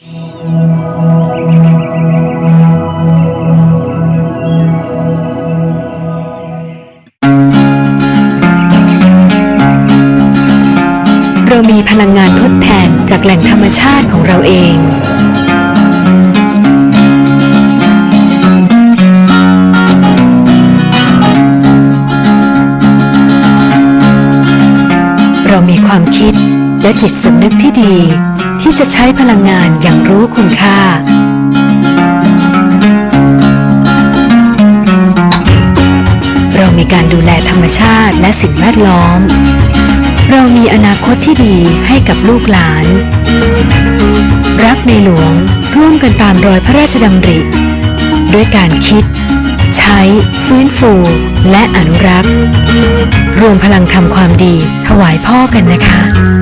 เรามีพลังงานทดแทนจากแหล่งธรรมชาติของเราเองเรามีความคิดและจิตสำนึกที่ดี ที่จะใช้พลังงานอย่างรู้คุณค่า เรามีการดูแลธรรมชาติและสิ่งแวดล้อม เรามีอนาคตที่ดีให้กับลูกหลาน รักในหลวงร่วมกันตามรอยพระราชดำริ ด้วยการคิด ใช้ ฟื้นฟู และอนุรักษ์ รวมพลังทำความดีถวายพ่อกันนะคะ